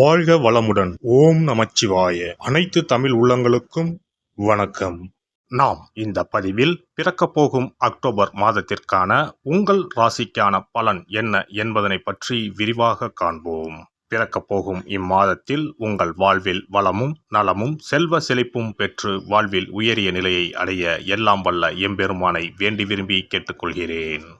வாழ்க வளமுடன். ஓம் நமச்சிவாய. அனைத்து தமிழ் உள்ளங்களுக்கும் வணக்கம். நாம் இந்த பதிவில் பிறக்கப் போகும் அக்டோபர் மாதத்திற்கான உங்கள் ராசிக்கான பலன் என்ன என்பதனை பற்றி விரிவாக காண்போம். பிறக்கப் போகும் இம்மாதத்தில் உங்கள் வாழ்வில் வளமும் நலமும் செல்வ செழிப்பும் பெற்று வாழ்வில் உயரிய நிலையை அடைய எல்லாம் வல்ல எம்பெருமானை வேண்டி விரும்பி கேட்டுக்கொள்கிறேன்.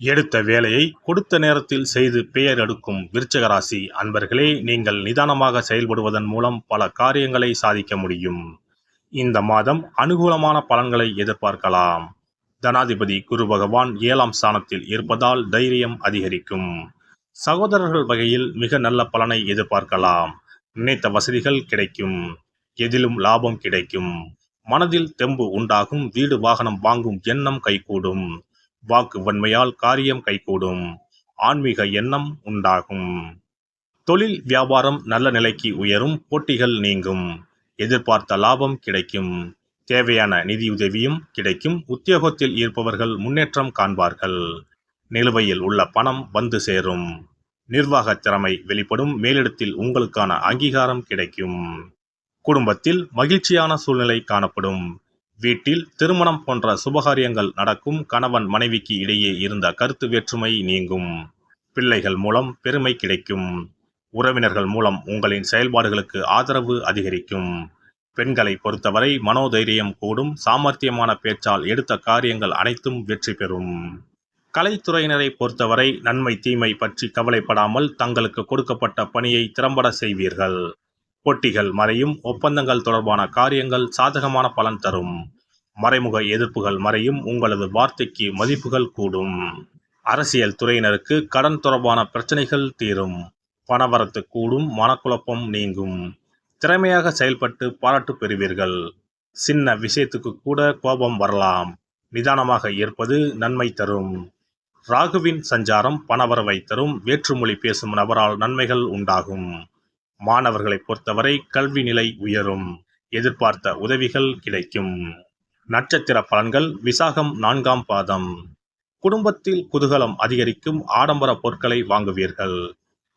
எடுத்த வேலையை கொடுத்த நேரத்தில் செய்து பெயர் எடுக்கும் விருச்சகராசி அன்பர்களே நீங்கள் நிதானமாக செயல்படுவதன் மூலம் பல காரியங்களை சாதிக்க முடியும். இந்த மாதம் அனுகூலமான பலன்களை எதிர்பார்க்கலாம். தனாதிபதி குரு பகவான் ஏழாம் ஸ்தானத்தில் இருப்பதால் தைரியம் அதிகரிக்கும். சகோதரர்கள் வகையில் மிக நல்ல பலனை எதிர்பார்க்கலாம். நினைத்த வசதிகள் கிடைக்கும். எதிலும் லாபம் கிடைக்கும். மனதில் தெம்பு உண்டாகும். வீடு வாகனம் வாங்கும் எண்ணம் கைகூடும். வாக்கு வன்மையால் காரியம் கைகூடும். ஆன்மீக எண்ணம் உண்டாகும். தொழில் வியாபாரம் நல்ல நிலைக்கு உயரும் போட்டிகள் நீங்கும். எதிர்பார்த்த லாபம் கிடைக்கும். தேவையான நிதியுதவியும் கிடைக்கும். உத்தியோகத்தில் இருப்பவர்கள் முன்னேற்றம் காண்பார்கள். நிலுவையில் உள்ள பணம் வந்து சேரும். நிர்வாக திறமை வெளிப்படும். மேலிடத்தில் உங்களுக்கான அங்கீகாரம் கிடைக்கும். குடும்பத்தில் மகிழ்ச்சியான சூழ்நிலை காணப்படும். வீட்டில் திருமணம் போன்ற சுபகாரியங்கள் நடக்கும் கணவன் மனைவிக்கு இடையே இருந்த கருத்து வேற்றுமை நீங்கும். பிள்ளைகள் மூலம் பெருமை கிடைக்கும். உறவினர்கள் மூலம் உங்களின் செயல்பாடுகளுக்கு ஆதரவு அதிகரிக்கும். பெண்களை பொறுத்தவரை மனோதைரியம் கூடும் சாமர்த்தியமான பேச்சால் எடுத்த காரியங்கள் அனைத்தும் வெற்றி பெறும். கலைத்துறையினரை பொறுத்தவரை நன்மை தீமை பற்றி கவலைப்படாமல் தங்களுக்கு கொடுக்கப்பட்ட பணியை திறம்பட செய்வீர்கள். போட்டிகள் மறையும் ஒப்பந்தங்கள் தொடர்பான காரியங்கள் சாதகமான பலன் தரும். மறைமுக எதிர்ப்புகள் மறையும் உங்களது வார்த்தைக்கு மதிப்புகள் கூடும். அரசியல் துறையினருக்கு கடன் தொடர்பான பிரச்சனைகள் தீரும். பணவரத்து கூடும் மனக்குழப்பம் நீங்கும். திறமையாக செயல்பட்டு பாராட்டு பெறுவீர்கள். சின்ன விஷயத்துக்கு கூட கோபம் வரலாம். நிதானமாக இருப்பது நன்மை தரும். ராகுவின் சஞ்சாரம் பணவரவை தரும். வேற்றுமொழி பேசும் நபரால் நன்மைகள் உண்டாகும். மாணவர்களை பொறுத்தவரை கல்வி நிலை உயரும். எதிர்பார்த்த உதவிகள் கிடைக்கும். நட்சத்திர பலன்கள் விசாகம் நான்காம் பாதம். குடும்பத்தில் குதூகலம் அதிகரிக்கும் ஆடம்பர பொருட்களை வாங்குவீர்கள்.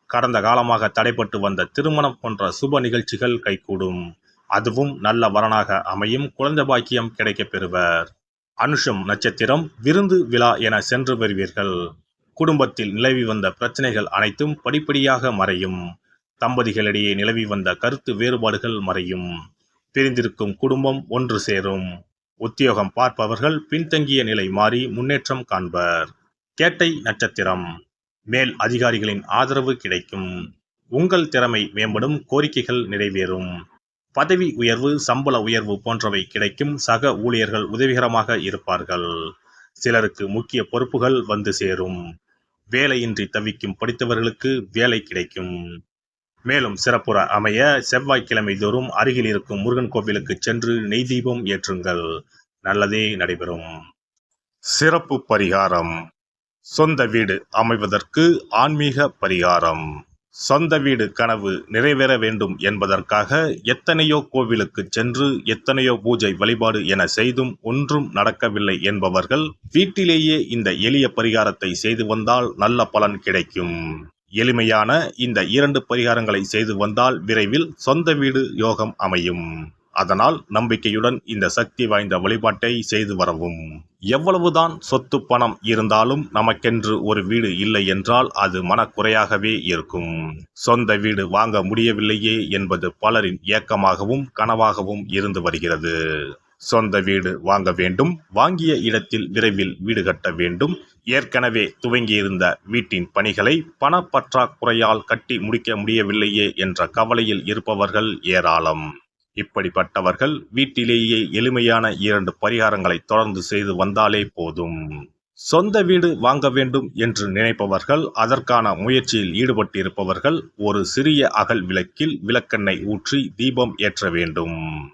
கடந்த காலமாக தடைப்பட்டு வந்த திருமணம் போன்ற சுப நிகழ்ச்சிகள் கைகூடும். அதுவும் நல்ல வரனாக அமையும். குழந்தை பாக்கியம் கிடைக்கப் பெறுவர். அனுஷம் நட்சத்திரம் விருந்து விழா என சென்று வருவீர்கள் குடும்பத்தில் நிலவி வந்த பிரச்சனைகள் அனைத்தும் படிப்படியாக மறையும். தம்பதிகளிடையே நிலவி வந்த கருத்து வேறுபாடுகள் மறையும். பிரிந்திருக்கும் குடும்பம் ஒன்று சேரும். உத்தியோகம் பார்ப்பவர்கள் பின்தங்கிய நிலை மாறி முன்னேற்றம் காண்பர். கேட்டை நட்சத்திரம். மேல் அதிகாரிகளின் ஆதரவு கிடைக்கும். உங்கள் திறமை மேம்படும் கோரிக்கைகள் நிறைவேறும். பதவி உயர்வு சம்பள உயர்வு போன்றவை கிடைக்கும். சக ஊழியர்கள் உதவிகரமாக இருப்பார்கள். சிலருக்கு முக்கிய பொறுப்புகள் வந்து சேரும். வேலையின்றி தவிக்கும் படித்தவர்களுக்கு வேலை கிடைக்கும். மேலும் சிறப்புற அமைய செவ்வாய்க்கிழமை தோறும் அருகில் இருக்கும் முருகன் கோவிலுக்கு சென்று நெய் தீபம் ஏற்றுங்கள். நல்லதே நடைபெறும். சிறப்பு பரிகாரம். சொந்த வீடு அமைவதற்கு ஆன்மீக பரிகாரம். சொந்த வீடு கனவு நிறைவேற வேண்டும் என்பதற்காக எத்தனையோ கோவிலுக்கு சென்று எத்தனையோ பூஜை வழிபாடு என செய்தும் ஒன்றும் நடக்கவில்லை என்பவர்கள் வீட்டிலேயே இந்த எளிய பரிகாரத்தை செய்து வந்தால் நல்ல பலன் கிடைக்கும். எளிமையான இந்த இரண்டு பரிகாரங்களை செய்து வந்தால் விரைவில் சொந்த வீடு யோகம் அமையும். அதனால் நம்பிக்கையுடன் இந்த சக்தி வாய்ந்த வழிபாட்டை செய்து வரவும். எவ்வளவுதான் சொத்து பணம் இருந்தாலும் நமக்கென்று ஒரு வீடு இல்லை என்றால் அது மனக்குறையாகவே இருக்கும். சொந்த வீடு வாங்க முடியவில்லையே என்பது பலரின் ஏக்கமாகவும் கனவாகவும் இருந்து வருகிறது. சொந்த வீடு வாங்க வேண்டும். வாங்கிய இடத்தில் விரைவில் வீடு கட்ட வேண்டும். ஏற்கனவே துவங்கியிருந்த வீட்டின் பணிகளை பணப்பற்றாக்குறையால் கட்டி முடிக்க முடியவில்லையே என்ற கவலையில் இருப்பவர்கள் ஏராளம். இப்படிப்பட்டவர்கள் வீட்டிலேயே எளிமையான இரண்டு பரிகாரங்களை தொடர்ந்து செய்து வந்தாலே போதும். சொந்த வீடு வாங்க வேண்டும் என்று நினைப்பவர்கள் அதற்கான முயற்சியில் ஈடுபட்டிருப்பவர்கள் ஒரு சிறிய அகல் விளக்கில் விளக்கெண்ணெய் ஊற்றி தீபம் ஏற்ற வேண்டும்.